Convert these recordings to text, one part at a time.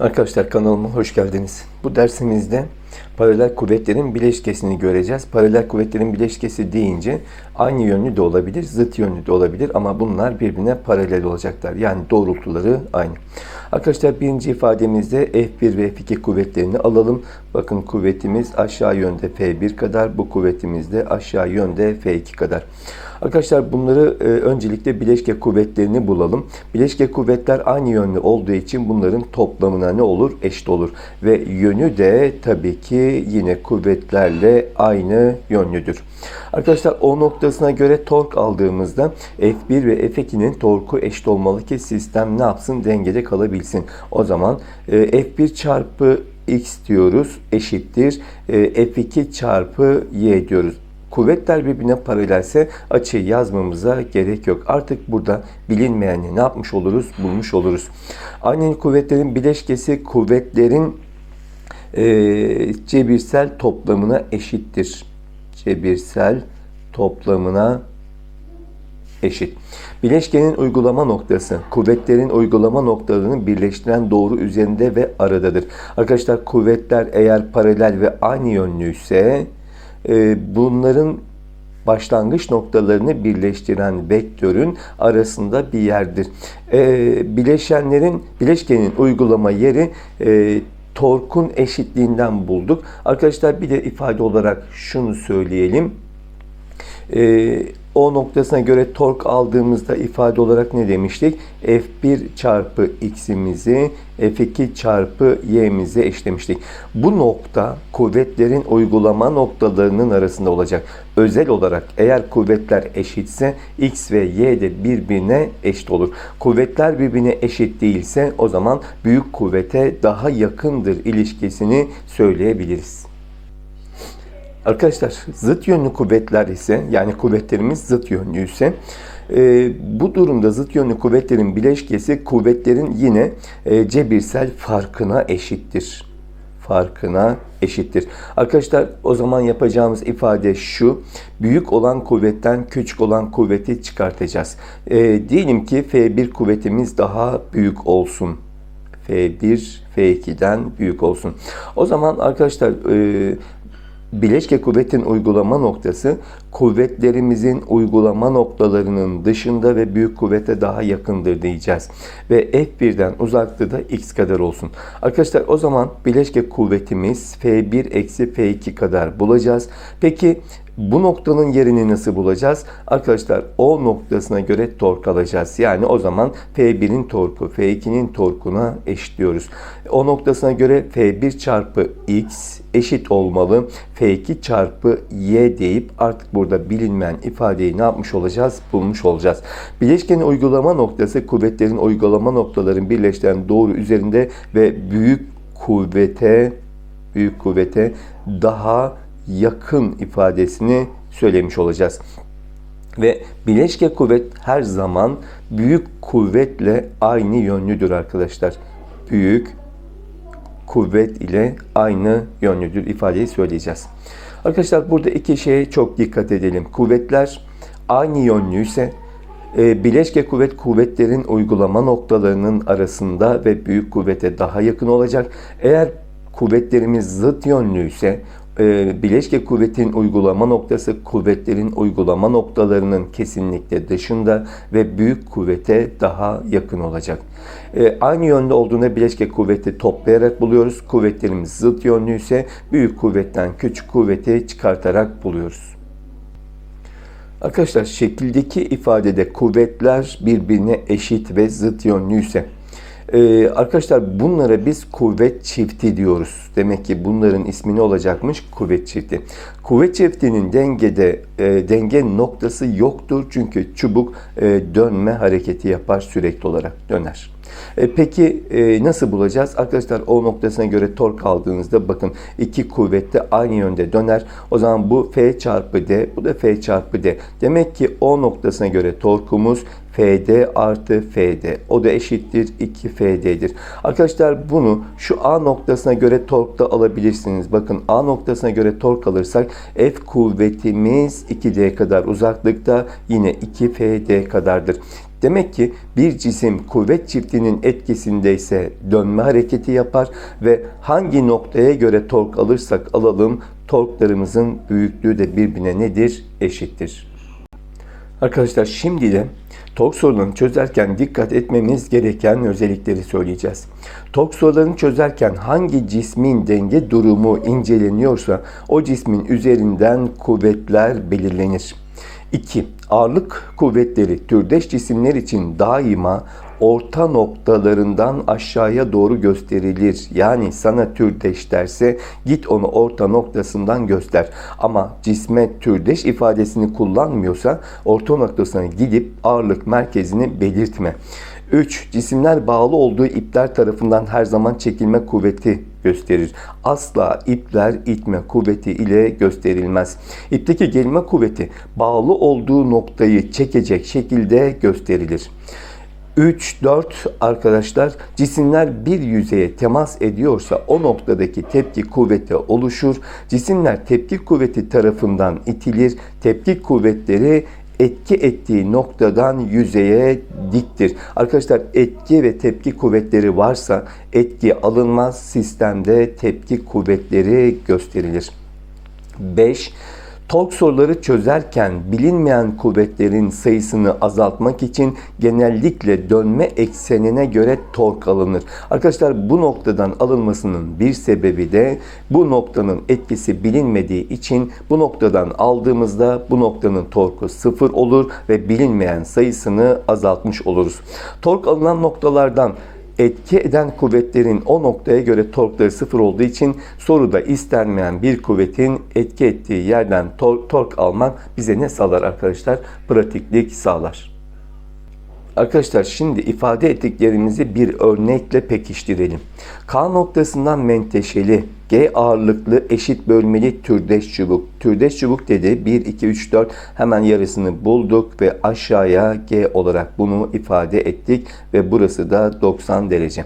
Arkadaşlar kanalıma hoş geldiniz. Bu dersimizde paralel kuvvetlerin bileşkesini göreceğiz. Paralel kuvvetlerin bileşkesi deyince aynı yönlü de olabilir, zıt yönlü de olabilir ama bunlar birbirine paralel olacaklar. Yani doğrultuları aynı. Arkadaşlar birinci ifademizde F1 ve F2 kuvvetlerini alalım. Bakın kuvvetimiz aşağı yönde F1 kadar, bu kuvvetimiz de aşağı yönde F2 kadar. Arkadaşlar bunları e, öncelikle bileşke kuvvetlerini bulalım. Bileşke kuvvetler aynı yönlü olduğu için bunların toplamına ne olur? Eşit olur. Ve yönü de tabii ki yine kuvvetlerle aynı yönlüdür. Arkadaşlar o noktasına göre tork aldığımızda F1 ve F2'nin torku eşit olmalı ki sistem ne yapsın? Dengede kalabilsin. O zaman e, F1 çarpı x diyoruz eşittir e, F2 çarpı y diyoruz kuvvetler birbirine paralelse açıyı yazmamıza gerek yok. Artık burada bilinmeyeni ne yapmış oluruz? Bulmuş oluruz. Aynı kuvvetlerin bileşkesi kuvvetlerin e, cebirsel toplamına eşittir. Cebirsel toplamına eşit. Bileşkenin uygulama noktası, kuvvetlerin uygulama noktalarını birleştiren doğru üzerinde ve aradadır. Arkadaşlar kuvvetler eğer paralel ve aynı yönlüyse e, bunların başlangıç noktalarını birleştiren vektörün arasında bir yerdir. E, bileşenlerin, bileşkenin uygulama yeri e, torkun eşitliğinden bulduk. Arkadaşlar bir de ifade olarak şunu söyleyelim. E, o noktasına göre tork aldığımızda ifade olarak ne demiştik? F1 çarpı x'imizi F2 çarpı y'mizi eşlemiştik. Bu nokta kuvvetlerin uygulama noktalarının arasında olacak. Özel olarak eğer kuvvetler eşitse x ve y de birbirine eşit olur. Kuvvetler birbirine eşit değilse o zaman büyük kuvvete daha yakındır ilişkisini söyleyebiliriz. Arkadaşlar zıt yönlü kuvvetler ise yani kuvvetlerimiz zıt yönlü ise e, bu durumda zıt yönlü kuvvetlerin bileşkesi kuvvetlerin yine e, cebirsel farkına eşittir. Farkına eşittir. Arkadaşlar o zaman yapacağımız ifade şu. Büyük olan kuvvetten küçük olan kuvveti çıkartacağız. E, diyelim ki F1 kuvvetimiz daha büyük olsun. F1 F2'den büyük olsun. O zaman arkadaşlar e, bileşke kuvvetin uygulama noktası kuvvetlerimizin uygulama noktalarının dışında ve büyük kuvvete daha yakındır diyeceğiz. Ve F1'den uzaklığı da x kadar olsun. Arkadaşlar o zaman bileşke kuvvetimiz F1 eksi F2 kadar bulacağız. Peki bu noktanın yerini nasıl bulacağız? Arkadaşlar o noktasına göre tork alacağız. Yani o zaman F1'in torku F2'nin torkuna eşitliyoruz. O noktasına göre F1 çarpı X eşit olmalı. F2 çarpı Y deyip artık burada bilinmeyen ifadeyi ne yapmış olacağız? Bulmuş olacağız. Bileşkenin uygulama noktası kuvvetlerin uygulama noktaların birleştiren doğru üzerinde ve büyük kuvvete büyük kuvvete daha yakın ifadesini söylemiş olacağız. Ve bileşke kuvvet her zaman büyük kuvvetle aynı yönlüdür arkadaşlar. Büyük kuvvet ile aynı yönlüdür ifadeyi söyleyeceğiz. Arkadaşlar burada iki şeye çok dikkat edelim. Kuvvetler aynı yönlüyse e, bileşke kuvvet kuvvetlerin uygulama noktalarının arasında ve büyük kuvvete daha yakın olacak. Eğer kuvvetlerimiz zıt yönlüyse e, bileşke kuvvetin uygulama noktası kuvvetlerin uygulama noktalarının kesinlikle dışında ve büyük kuvvete daha yakın olacak. E, aynı yönde olduğunda bileşke kuvveti toplayarak buluyoruz. Kuvvetlerimiz zıt yönlüyse büyük kuvvetten küçük kuvveti çıkartarak buluyoruz. Arkadaşlar şekildeki ifadede kuvvetler birbirine eşit ve zıt yönlüyse ee, arkadaşlar bunlara biz kuvvet çifti diyoruz. Demek ki bunların ismi ne olacakmış? Kuvvet çifti. Kuvvet çiftinin dengede e, denge noktası yoktur. Çünkü çubuk e, dönme hareketi yapar sürekli olarak döner. E, peki e, nasıl bulacağız? Arkadaşlar o noktasına göre tork aldığınızda bakın iki kuvvette aynı yönde döner. O zaman bu F çarpı D, bu da F çarpı D. Demek ki o noktasına göre torkumuz FD artı FD. O da eşittir 2FD'dir. Arkadaşlar bunu şu A noktasına göre torkta alabilirsiniz. Bakın A noktasına göre tork alırsak F kuvvetimiz 2D kadar uzaklıkta yine 2FD kadardır. Demek ki bir cisim kuvvet çiftinin etkisindeyse dönme hareketi yapar ve hangi noktaya göre tork alırsak alalım torklarımızın büyüklüğü de birbirine nedir? Eşittir. Arkadaşlar şimdi de tork sorularını çözerken dikkat etmemiz gereken özellikleri söyleyeceğiz. Tork sorularını çözerken hangi cismin denge durumu inceleniyorsa o cismin üzerinden kuvvetler belirlenir. 2. Ağırlık kuvvetleri türdeş cisimler için daima orta noktalarından aşağıya doğru gösterilir. Yani sana türdeş derse git onu orta noktasından göster. Ama cisme türdeş ifadesini kullanmıyorsa orta noktasına gidip ağırlık merkezini belirtme. 3. Cisimler bağlı olduğu ipler tarafından her zaman çekilme kuvveti gösterir. Asla ipler itme kuvveti ile gösterilmez. İpteki gelme kuvveti bağlı olduğu noktayı çekecek şekilde gösterilir. 3, 4 arkadaşlar cisimler bir yüzeye temas ediyorsa o noktadaki tepki kuvveti oluşur. Cisimler tepki kuvveti tarafından itilir. Tepki kuvvetleri etki ettiği noktadan yüzeye diktir. Arkadaşlar etki ve tepki kuvvetleri varsa etki alınmaz sistemde tepki kuvvetleri gösterilir. 5. Tork soruları çözerken bilinmeyen kuvvetlerin sayısını azaltmak için genellikle dönme eksenine göre tork alınır. Arkadaşlar bu noktadan alınmasının bir sebebi de bu noktanın etkisi bilinmediği için bu noktadan aldığımızda bu noktanın torku sıfır olur ve bilinmeyen sayısını azaltmış oluruz. Tork alınan noktalardan etki eden kuvvetlerin o noktaya göre torkları sıfır olduğu için soruda istenmeyen bir kuvvetin etki ettiği yerden tor tork almak bize ne sağlar arkadaşlar? Pratiklik sağlar. Arkadaşlar şimdi ifade ettiklerimizi bir örnekle pekiştirelim. K noktasından menteşeli G ağırlıklı eşit bölmeli türdeş çubuk. Türdeş çubuk dedi 1, 2, 3, 4 hemen yarısını bulduk ve aşağıya G olarak bunu ifade ettik ve burası da 90 derece.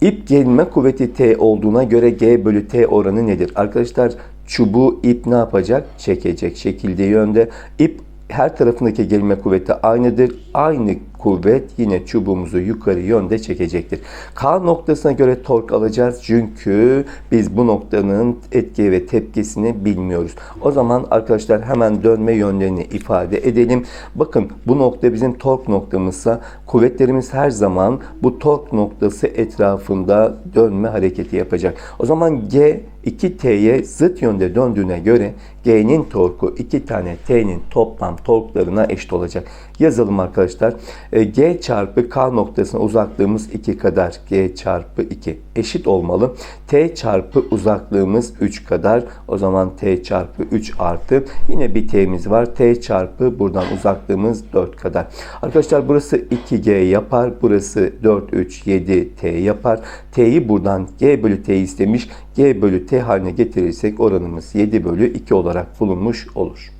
İp gelme kuvveti T olduğuna göre G bölü T oranı nedir? Arkadaşlar çubuğu ip ne yapacak? Çekecek şekilde yönde. İp her tarafındaki gelme kuvveti aynıdır. Aynı kuvvet yine çubuğumuzu yukarı yönde çekecektir. K noktasına göre tork alacağız çünkü biz bu noktanın etki ve tepkisini bilmiyoruz. O zaman arkadaşlar hemen dönme yönlerini ifade edelim. Bakın bu nokta bizim tork noktamızsa kuvvetlerimiz her zaman bu tork noktası etrafında dönme hareketi yapacak. O zaman G 2T'ye zıt yönde döndüğüne göre G'nin torku 2 tane T'nin toplam torklarına eşit olacak. Yazalım arkadaşlar. E, G çarpı K noktasına uzaklığımız 2 kadar. G çarpı 2 eşit olmalı. T çarpı uzaklığımız 3 kadar. O zaman T çarpı 3 artı. Yine bir T'miz var. T çarpı buradan uzaklığımız 4 kadar. Arkadaşlar burası 2G yapar. Burası 4, 3, 7 T yapar. T'yi buradan G bölü T istemiş. G bölü T haline getirirsek oranımız 7 bölü 2 olarak bulunmuş olur.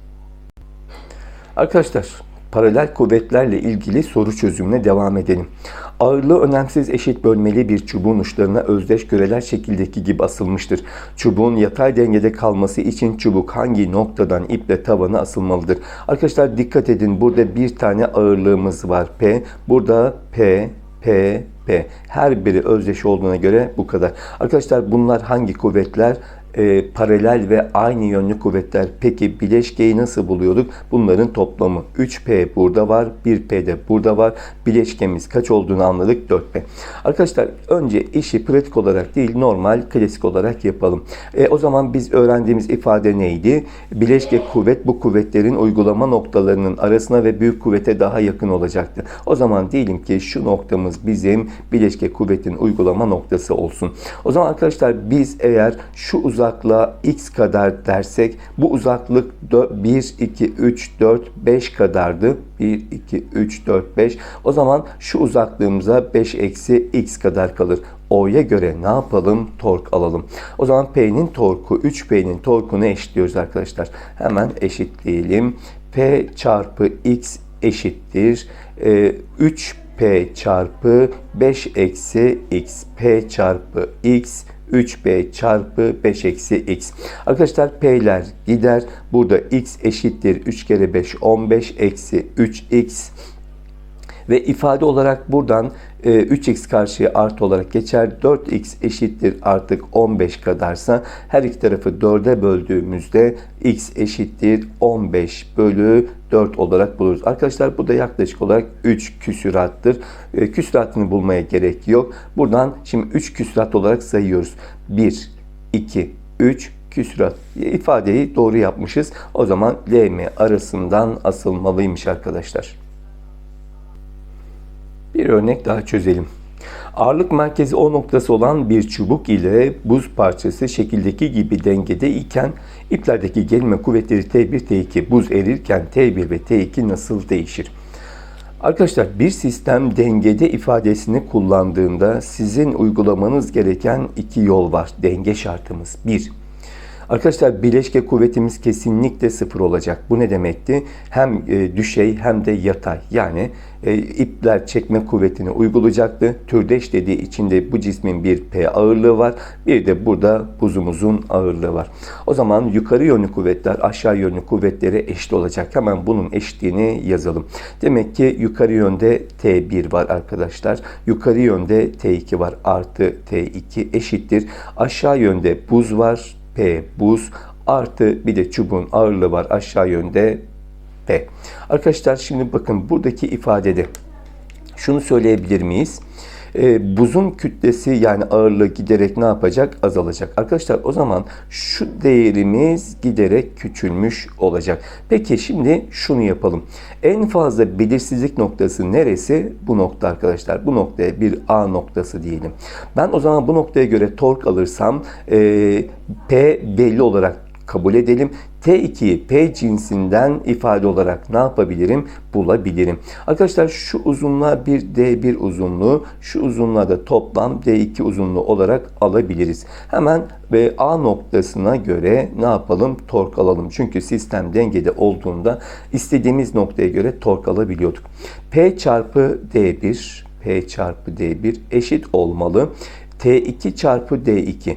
Arkadaşlar paralel kuvvetlerle ilgili soru çözümüne devam edelim. Ağırlığı önemsiz eşit bölmeli bir çubuğun uçlarına özdeş göreler şekildeki gibi asılmıştır. Çubuğun yatay dengede kalması için çubuk hangi noktadan iple tavanı asılmalıdır? Arkadaşlar dikkat edin burada bir tane ağırlığımız var P. Burada P, P, P. Her biri özdeş olduğuna göre bu kadar. Arkadaşlar bunlar hangi kuvvetler? E, paralel ve aynı yönlü kuvvetler. Peki bileşkeyi nasıl buluyorduk? Bunların toplamı 3P burada var, 1P de burada var. Bileşkemiz kaç olduğunu anladık 4P. Arkadaşlar önce işi pratik olarak değil normal klasik olarak yapalım. E, o zaman biz öğrendiğimiz ifade neydi? Bileşke kuvvet bu kuvvetlerin uygulama noktalarının arasına ve büyük kuvvete daha yakın olacaktı. O zaman diyelim ki şu noktamız bizim bileşke kuvvetin uygulama noktası olsun. O zaman arkadaşlar biz eğer şu uzak uzaklığa x kadar dersek bu uzaklık 1, 2, 3, 4, 5 kadardı. 1, 2, 3, 4, 5. O zaman şu uzaklığımıza 5 eksi x kadar kalır. O'ya göre ne yapalım? Tork alalım. O zaman P'nin torku 3P'nin torkunu eşitliyoruz arkadaşlar. Hemen eşitleyelim. P çarpı x eşittir. 3 ee, P çarpı 5 eksi x. P çarpı x 3b çarpı 5 eksi x. Arkadaşlar p'ler gider. Burada x eşittir 3 kere 5 15 eksi 3x Ve ifade olarak buradan e, 3x karşıya artı olarak geçer. 4x eşittir artık 15 kadarsa her iki tarafı 4'e böldüğümüzde x eşittir 15 bölü 4 olarak buluruz. Arkadaşlar bu da yaklaşık olarak 3 küsürattır. E, küsüratını bulmaya gerek yok. Buradan şimdi 3 küsürat olarak sayıyoruz. 1, 2, 3 küsürat ifadeyi doğru yapmışız. O zaman L M arasından asılmalıymış arkadaşlar. Bir örnek daha çözelim. Ağırlık merkezi O noktası olan bir çubuk ile buz parçası şekildeki gibi dengede iken iplerdeki gelme kuvvetleri T1, T2 buz erirken T1 ve T2 nasıl değişir? Arkadaşlar bir sistem dengede ifadesini kullandığında sizin uygulamanız gereken iki yol var. Denge şartımız. Bir, Arkadaşlar bileşke kuvvetimiz kesinlikle sıfır olacak. Bu ne demekti? Hem e, düşey hem de yatay. Yani e, ipler çekme kuvvetini uygulayacaktı. Türdeş dediği içinde bu cismin bir P ağırlığı var. Bir de burada buzumuzun ağırlığı var. O zaman yukarı yönlü kuvvetler aşağı yönlü kuvvetlere eşit olacak. Hemen bunun eşitliğini yazalım. Demek ki yukarı yönde T1 var arkadaşlar. Yukarı yönde T2 var. Artı T2 eşittir. Aşağı yönde buz var. P buz artı bir de çubuğun ağırlığı var aşağı yönde P. Arkadaşlar şimdi bakın buradaki ifadede şunu söyleyebilir miyiz? E, buzun kütlesi yani ağırlığı giderek ne yapacak? Azalacak. Arkadaşlar o zaman şu değerimiz giderek küçülmüş olacak. Peki şimdi şunu yapalım. En fazla belirsizlik noktası neresi? Bu nokta arkadaşlar. Bu noktaya bir A noktası diyelim. Ben o zaman bu noktaya göre tork alırsam e, P belli olarak kabul edelim. T2'yi P cinsinden ifade olarak ne yapabilirim? Bulabilirim. Arkadaşlar şu uzunluğa bir D1 uzunluğu, şu uzunluğa da toplam D2 uzunluğu olarak alabiliriz. Hemen ve A noktasına göre ne yapalım? Tork alalım. Çünkü sistem dengede olduğunda istediğimiz noktaya göre tork alabiliyorduk. P çarpı D1 P çarpı D1 eşit olmalı. T2 çarpı D2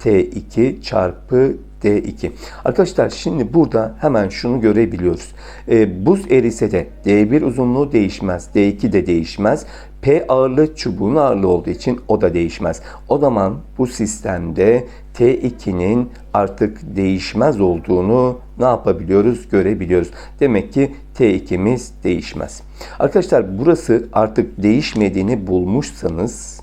T2 çarpı D2. Arkadaşlar şimdi burada hemen şunu görebiliyoruz. E, buz erise de D1 uzunluğu değişmez. D2 de değişmez. P ağırlığı çubuğun ağırlığı olduğu için o da değişmez. O zaman bu sistemde T2'nin artık değişmez olduğunu ne yapabiliyoruz? Görebiliyoruz. Demek ki T2'miz değişmez. Arkadaşlar burası artık değişmediğini bulmuşsanız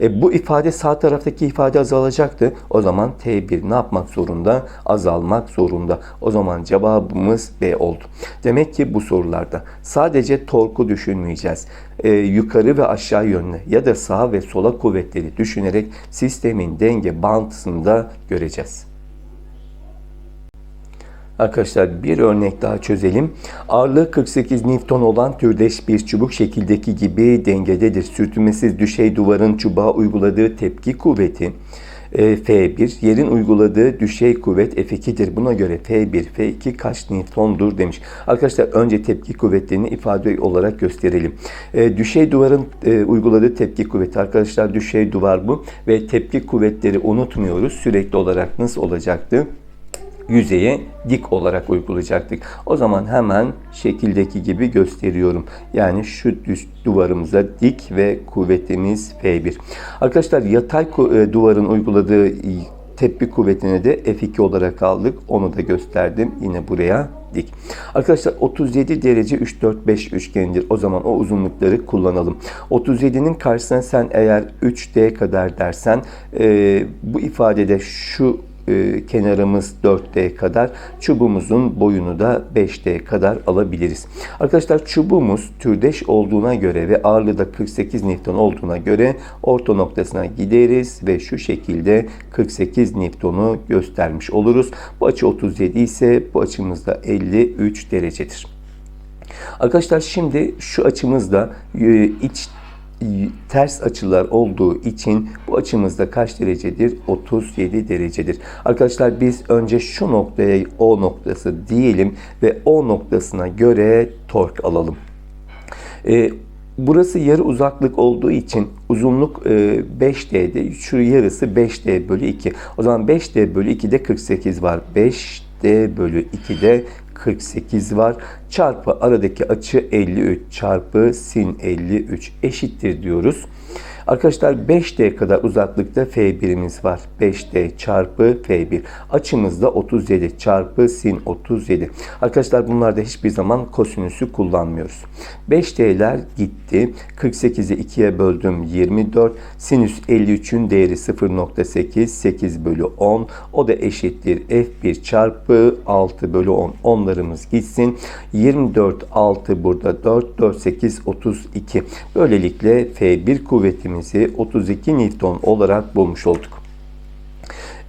e, bu ifade sağ taraftaki ifade azalacaktı. O zaman T1 ne yapmak zorunda? Azalmak zorunda. O zaman cevabımız B oldu. Demek ki bu sorularda sadece torku düşünmeyeceğiz. E, yukarı ve aşağı yönlü ya da sağa ve sola kuvvetleri düşünerek sistemin denge bağıntısını da göreceğiz. Arkadaşlar bir örnek daha çözelim. Ağırlığı 48 Newton olan türdeş bir çubuk şekildeki gibi dengededir. Sürtünmesiz düşey duvarın çubuğa uyguladığı tepki kuvveti e, F1, yerin uyguladığı düşey kuvvet F2'dir. Buna göre F1, F2 kaç Newton'dur demiş. Arkadaşlar önce tepki kuvvetlerini ifade olarak gösterelim. E, düşey duvarın e, uyguladığı tepki kuvveti arkadaşlar düşey duvar bu ve tepki kuvvetleri unutmuyoruz. Sürekli olarak nasıl olacaktı? Yüzeye dik olarak uygulayacaktık. O zaman hemen şekildeki gibi gösteriyorum. Yani şu düz duvarımıza dik ve kuvvetimiz F1. Arkadaşlar yatay e, duvarın uyguladığı tepki kuvvetini de F2 olarak aldık. Onu da gösterdim. Yine buraya dik. Arkadaşlar 37 derece 3 4 5 üçgenidir. O zaman o uzunlukları kullanalım. 37'nin karşısına sen eğer 3D kadar dersen e, bu ifadede şu e, kenarımız 4D kadar, çubuğumuzun boyunu da 5D kadar alabiliriz. Arkadaşlar çubuğumuz türdeş olduğuna göre ve ağırlığı da 48 Newton olduğuna göre orta noktasına gideriz ve şu şekilde 48 Newton'u göstermiş oluruz. Bu açı 37 ise bu açımız da 53 derecedir. Arkadaşlar şimdi şu açımızda e, iç ters açılar olduğu için bu açımızda kaç derecedir? 37 derecedir. Arkadaşlar biz önce şu noktaya O noktası diyelim ve O noktasına göre tork alalım. Ee, burası yarı uzaklık olduğu için uzunluk e, 5D'de şu yarısı 5D bölü 2. O zaman 5D bölü 2'de 48 var. 5D bölü 2'de 48 var. Çarpı aradaki açı 53 çarpı sin 53 eşittir diyoruz. Arkadaşlar 5D kadar uzaklıkta F1'imiz var. 5D çarpı F1. Açımız da 37 çarpı sin 37. Arkadaşlar bunlarda hiçbir zaman kosinüsü kullanmıyoruz. 5D'ler gitti. 48'i 2'ye böldüm 24. Sinüs 53'ün değeri 0.8. 8 bölü 10. O da eşittir F1 çarpı 6 bölü 10. Onlarımız gitsin. 24 6 burada 4 4 8 32. Böylelikle F1 kuvvetimizi 32 Newton olarak bulmuş olduk.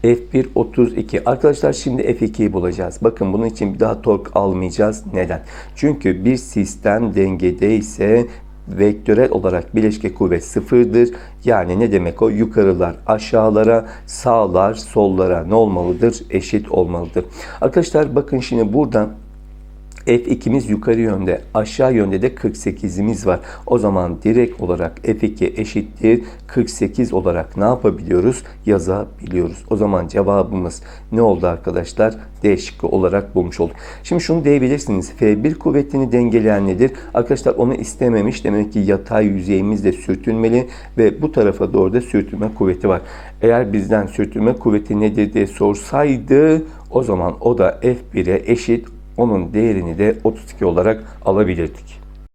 F1 32. Arkadaşlar şimdi F2'yi bulacağız. Bakın bunun için bir daha tork almayacağız. Neden? Çünkü bir sistem dengede ise vektörel olarak bileşke kuvvet sıfırdır. Yani ne demek o? Yukarılar aşağılara, sağlar sollara ne olmalıdır? Eşit olmalıdır. Arkadaşlar bakın şimdi buradan F2'miz yukarı yönde, aşağı yönde de 48'imiz var. O zaman direkt olarak F2 eşittir 48 olarak ne yapabiliyoruz? Yazabiliyoruz. O zaman cevabımız ne oldu arkadaşlar? D şıkkı olarak bulmuş olduk. Şimdi şunu diyebilirsiniz. F1 kuvvetini dengeleyen nedir? Arkadaşlar onu istememiş. Demek ki yatay yüzeyimiz de sürtünmeli ve bu tarafa doğru da sürtünme kuvveti var. Eğer bizden sürtünme kuvveti nedir diye sorsaydı o zaman o da F1'e eşit onun değerini de 32 olarak alabilirdik.